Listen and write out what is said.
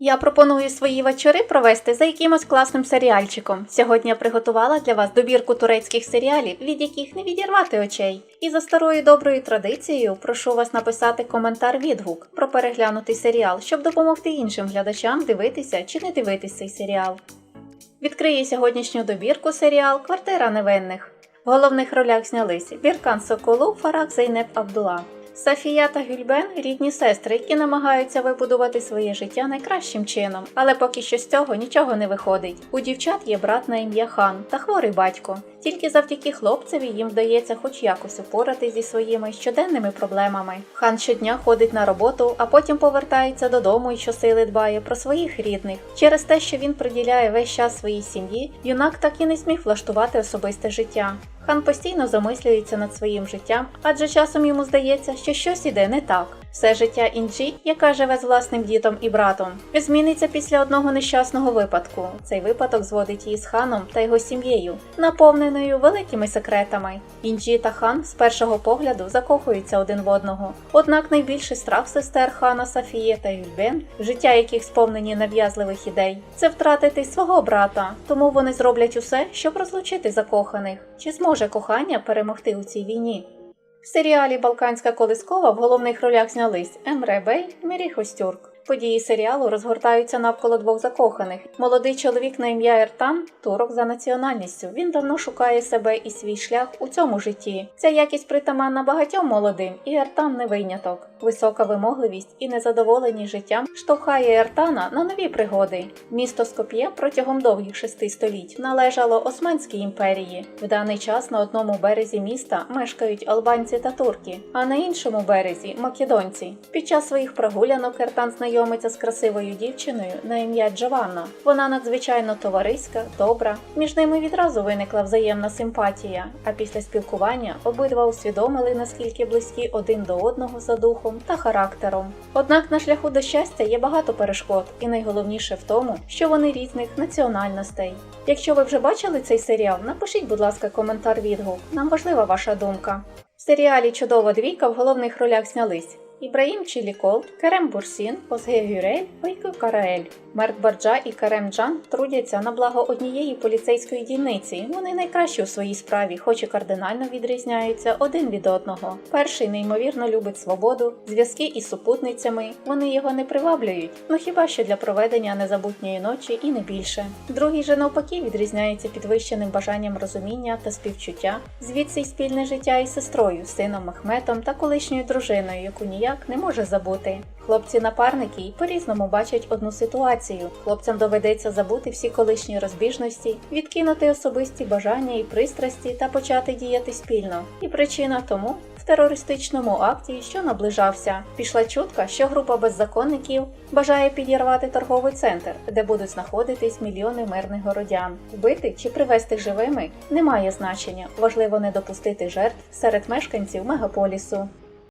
Я пропоную свої вечори провести за якимось класним серіальчиком. Сьогодні я приготувала для вас добірку турецьких серіалів, від яких не відірвати очей. І за старою доброю традицією прошу вас написати коментар відгук про переглянутий серіал, щоб допомогти іншим глядачам дивитися чи не дивитися цей серіал. Відкриє сьогоднішню добірку серіал Квартира невинних. В головних ролях знялися Біркан Соколу, Фарак Зейнеп Абдула. Софія та Гюльбен рідні сестри, які намагаються вибудувати своє життя найкращим чином, але поки що з цього нічого не виходить. У дівчат є брат на ім'я Хан та хворий батько. Тільки завдяки хлопцеві їм вдається хоч якось упоратись зі своїми щоденними проблемами. Хан щодня ходить на роботу, а потім повертається додому і щосили дбає про своїх рідних. Через те, що він приділяє весь час своїй сім'ї, юнак так і не зміг влаштувати особисте життя. Хан постійно замислюється над своїм життям, адже часом йому здається, що щось іде не так. Все життя Інджі, яка живе з власним дітом і братом, зміниться після одного нещасного випадку. Цей випадок зводить її з ханом та його сім'єю, наповненою великими секретами. Інджі та хан з першого погляду закохуються один в одного. Однак найбільший страх сестер хана Софії та Юльбен, життя яких сповнені нав'язливих ідей, це втратити свого брата. Тому вони зроблять усе, щоб розлучити закоханих. Чи зможе кохання перемогти у цій війні? В серіалі Балканська колискова в головних ролях знялись Емре Бей, Мірі Хостюрк. Події серіалу розгортаються навколо двох закоханих. Молодий чоловік на ім'я Ертан турок за національністю. Він давно шукає себе і свій шлях у цьому житті. Ця якість притаманна багатьом молодим, і Ертан не виняток. Висока вимогливість і незадоволеність життям штовхає Ертана на нові пригоди. Місто Скоп'є протягом довгих шести століть належало Османській імперії. В даний час на одному березі міста мешкають албанці та турки, а на іншому березі македонці. Під час своїх прогулянок Ертан знайомиться з красивою дівчиною на ім'я Джованна. Вона надзвичайно товариська, добра. Між ними відразу виникла взаємна симпатія. А після спілкування обидва усвідомили, наскільки близькі один до одного за духом та характером. Однак на шляху до щастя є багато перешкод, і найголовніше в тому, що вони різних національностей. Якщо ви вже бачили цей серіал, напишіть, будь ласка, коментар відгук. Нам важлива ваша думка. В серіалі Чудова двійка в головних ролях знялись Ібраїм Чілікол, Керем Бурсін, Озге Гюрель, Ойко Караель. Мерт Барджа і Керем Джан трудяться на благо однієї поліцейської дільниці. Вони найкращі у своїй справі, хоч і кардинально відрізняються один від одного. Перший неймовірно любить свободу, зв'язки із супутницями. Вони його не приваблюють, ну хіба що для проведення незабутньої ночі і не більше. Другий же навпаки відрізняється підвищеним бажанням розуміння та співчуття, звідси й спільне життя із сестрою, сином Мехметом та колишньою дружиною, яку ніяк не може забути. Хлопці-напарники й по-різному бачать одну ситуацію. Хлопцям доведеться забути всі колишні розбіжності, відкинути особисті бажання і пристрасті та почати діяти спільно. І причина тому в терористичному акті, що наближався, пішла чутка, що група беззаконників бажає підірвати торговий центр, де будуть знаходитись мільйони мирних городян. Вбити чи привезти живими немає значення. Важливо не допустити жертв серед мешканців мегаполісу.